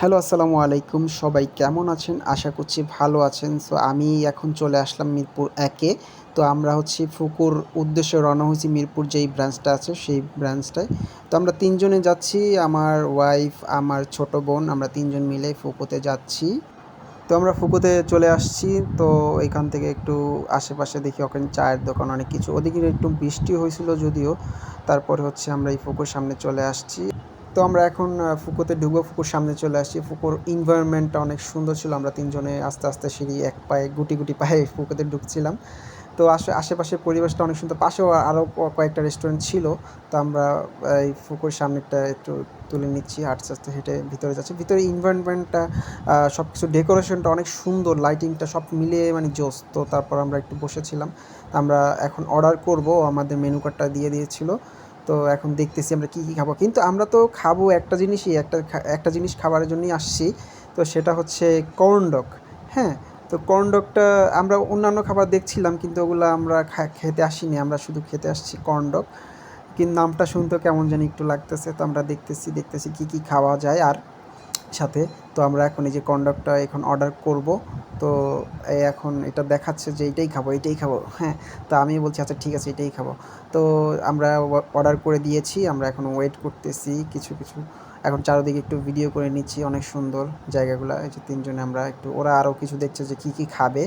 Hello, আসসালামু আলাইকুম। সবাই কেমন আছেন? আশা করছি ভালো আছেন। সো আমি এখন চলে আসলাম মিরপুর একে। তো আমরা হচ্ছে ফুকুর উদ্দেশ্যে রওনা হয়েছি মিরপুর যেই ব্রাঞ্চটা আছে, সেই ব্রাঞ্চটায় তো আমরা তিনজনে যাচ্ছি, আমার ওয়াইফ আমার ছোট বোন, আমরা তিনজন মিলে ফুকুতে যাচ্ছি। তো আমরা ফুকুতে চলে আসছি। তো এখান থেকে একটু আশেপাশে দেখি, ওখানে চায়ের দোকান অনেক কিছু। ওদিকে একটু বৃষ্টি হয়েছিল যদিও। তারপরে হচ্ছে আমরা এই ফুকুর সামনে চলে আসছি। তো আমরা এখন ফুকোতে ঢুকবো, ফুকুর সামনে চলে আসছি। ফুকুর ইনভায়রনমেন্টটা অনেক সুন্দর ছিল, আমরা তিনজনে আস্তে আস্তে সিঁড়ি এক পায়ে, গুটি গুটি পায়ে ফুকোতে ঢুকছিলাম। তো আশে আশেপাশের পরিবেশটা অনেক সুন্দর। পাশেও আরও কয়েকটা রেস্টুরেন্ট ছিল, তো আমরা এই ফুকুর সামনেটা একটু তুলে নিচ্ছি, আস্তে আস্তে হেঁটে ভিতরে যাচ্ছি। ভিতরে ইনভায়রনমেন্টটা সব কিছু ডেকোরেশনটা অনেক সুন্দর লাইটিংটা সব মিলিয়ে মানে জোস। তো তারপর আমরা একটু বসেছিলাম। আমরা এখন অর্ডার করব, আমাদের মেনু কার্ডটা দিয়ে দিয়েছিল। তো এখন দেখতেছি আমরা কী কী খাব। কিন্তু আমরা তো খাব একটা জিনিসই, একটা একটা জিনিস খাবারের জন্যই আসছি। তো সেটা হচ্ছে কর্নডক হ্যাঁ? তো কর্নডকটা আমরা অন্যান্য খাবার দেখছিলাম কিন্তু ওগুলো আমরা খেতে আসিনি। আমরা শুধু খেতে আসছি কর্নডক কিন্তু নামটা শুনতে কেমন জানি একটু লাগতেছে। তো আমরা দেখতেছি দেখতেছি কী কী খাওয়া যায়। আর সাথে তো আমরা এখন এই যে কন্ডাক্টটা এখন অর্ডার করব। তো এখন এটা দেখাচ্ছে যে এটাই খাব এটাই খাব। হ্যাঁ তো আমি বলছি আচ্ছা ঠিক আছে, এটাই খাব। তো আমরা অর্ডার করে দিয়েছি, আমরা এখন ওয়েট করতেছি কিছু কিছু। এখন চারদিকে একটু ভিডিও করে নিচ্ছি, অনেক সুন্দর জায়গাগুলো। এই যে তিনজনে আমরা একটু, ওরা আরও কিছু দেখছে যে কী কী খাবে।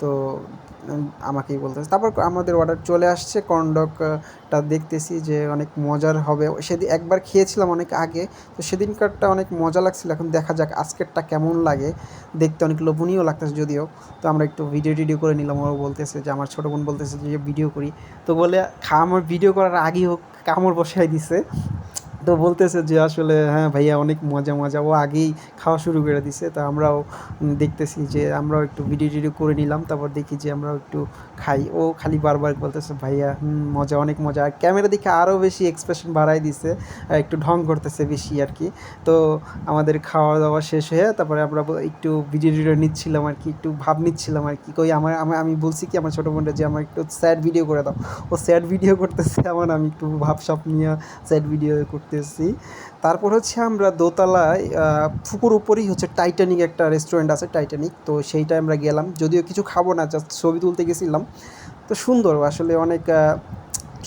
তো আমাকেই বলতেছে। তারপর আমাদের অর্ডার চলে আসছে কর্নডকটা দেখতেছি যে অনেক মজার হবে। সেদিন একবার খেয়েছিলাম অনেক আগে, তো সেদিনকারটা অনেক মজা লাগছিল। এখন দেখা যাক আজকেরটা কেমন লাগে। দেখতে অনেক লোভনীয় লাগতেছে যদিও। তো আমরা একটু ভিডিও টিডিও করে নিলাম। ওরা বলতেছে যে, আমার ছোটো বোন বলতেছে যে ভিডিও করি। তো বলে, খা, আমার ভিডিও করার আগেই হোক, কামড় বসাই দিছে। তো বলতেছে যে আসলে হ্যাঁ ভাইয়া, অনেক মজা মজা। ও আগেই খাওয়া শুরু করে দিছে। তা আমরাও দেখতেছি যে আমরাও একটু ভিডিও টিডিও করে নিলাম। তারপর দেখি যে আমরাও একটু খাই। ও খালি বারবার বলতেছে, ভাইয়া মজা, অনেক মজা। আর ক্যামেরা দেখে আরও বেশি এক্সপ্রেশন বাড়াই দিছে একটু ঢং করতেছে বেশি আর কি। তো আমাদের খাওয়া দাওয়া শেষ হয়ে তারপরে আমরা একটু ভিডিও টিডিও নিচ্ছিলাম আর কি, একটু ভাব নিচ্ছিলাম আর কি। কই, আমার আমি বলছি কি, আমার ছোটো বোনটা যে আমার একটু স্যাড ভিডিও করে দাও। ও স্যাড ভিডিও করতেছে আমার আমি একটু ভাবসাপ নিয়ে স্যাড ভিডিও করতে করতেছি তারপর হচ্ছে আমরা দোতলায় ফুকুর উপরেই হচ্ছে টাইটানিক একটা রেস্টুরেন্ট আছে টাইটানিক তো সেইটা আমরা গেলাম। যদিও কিছু খাব না জাস্ট ছবি তুলতে গেছিলাম। তো সুন্দর, আসলে অনেক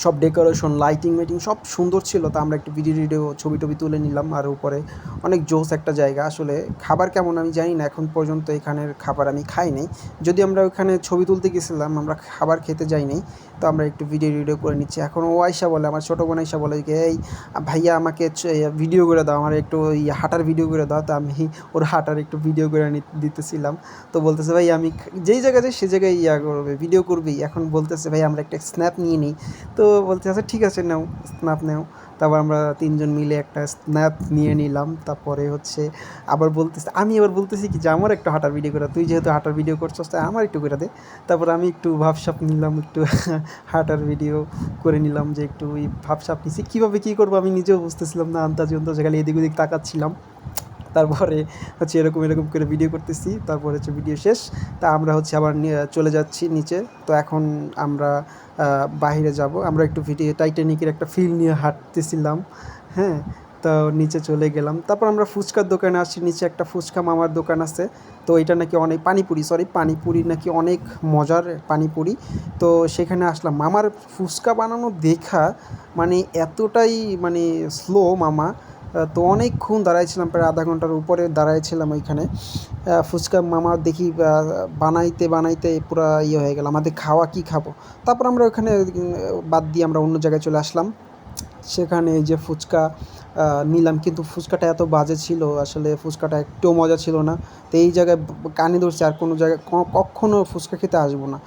সব ডেকোরেশন, লাইটিং মাইটিং সব সুন্দর ছিল। তা আমরা একটু ভিডিও টিডিও ছবি টবি তুলে নিলাম আর উপরে অনেক জোস একটা জায়গা। আসলে খাবার কেমন আমি জানি না, এখন পর্যন্ত এখানের খাবার আমি খাই যদি আমরা ওইখানে ছবি তুলতে গেছিলাম, আমরা খাবার খেতে যাই তো আমরা একটু ভিডিও টিডিও করে নিচ্ছি। এখন ও আয়সা বলে, আমার ছোটো বোন আয়সা বলে যে, এই ভাইয়া আমাকে ভিডিও করে দাও, আমার একটু ওই হাঁটার ভিডিও করে দাও। তো আমি ওর হাঁটার একটু ভিডিও করে দিতেছিলাম। তো বলতেছে ভাই আমি যেই জায়গায় যাই সেই জায়গায় ইয়া করবে, ভিডিও করবি এখন বলতেছে ভাই আমরা একটা স্ন্যাপ নিয়ে নিই। তো বলতে আচ্ছা ঠিক আছে, নাও, স্ন্যাপ নেও। তারপর আমরা তিনজন মিলে একটা স্ন্যাপ নিয়ে নিলাম। তারপরে হচ্ছে আবার বলতেছে, আমি আবার বলতেছি কি যে, আমার একটু হাঁটার ভিডিও করে তুই যেহেতু হাঁটার ভিডিও করছিস, তাই আমার একটু করে দে। তারপর আমি একটু ভাবসাপ নিলাম, একটু হাঁটার ভিডিও করে নিলাম যে, একটু ওই ভাবসাপ নিছি, কীভাবে কী করব? আমি নিজেও বুঝতেছিলাম না আন্দাজ আন্দাজে খালি এদিক ওদিক তাকাচ্ছিলাম। তারপরে হচ্ছে এরকম এরকম করে ভিডিও করতেছি, তারপর হচ্ছে ভিডিও শেষ। তা আমরা হচ্ছে আবার চলে যাচ্ছি নিচে। তো এখন আমরা বাহিরে যাব। আমরা একটু ভিডিও টাইটানিকের একটা ফিল নিয়ে হাঁটতেছিলাম। হ্যাঁ তো নিচে চলে গেলাম। তারপর আমরা ফুচকার দোকানে আসছি। নিচে একটা ফুচকা মামার দোকান আছে। তো এটা নাকি অনেক, পানিপুরি সরি পানিপুরি নাকি অনেক মজার পানিপুরি। তো সেখানে আসলাম। মামার ফুচকা বানানো দেখা মানে এতটাই মানে স্লো মামা। তো অনেকক্ষণ দাঁড়াইছিলাম, প্রায় আধা ঘণ্টার উপরে দাঁড়াইছিলাম ওইখানে। ফুচকা মামা দেখি বানাইতে বানাইতে পুরো ইয়ে হয়ে গেল, আমাদের খাওয়া কী খাব? তারপর আমরা ওখানে বাদ দিয়ে আমরা অন্য জায়গায় চলে আসলাম। সেখানে যে ফুচকা নিলাম, কিন্তু ফুচকাটা এত বাজে ছিল, আসলে ফুচকাটা একটুও মজা ছিল না। তো এই জায়গায় কানে ধরছে, আর কোনো জায়গায় কখনও ফুচকা খেতে আসব না।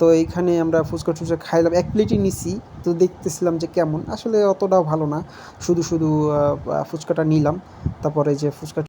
তো এইখানে আমরা ফুচকা টুচকা খাইলাম, এক প্লেটই নিছি, তো দেখতেছিলাম যে কেমন। আসলে অতটাও ভালো না, শুধু শুধু ফুচকাটা নিলাম, তারপরে যে ফুচকা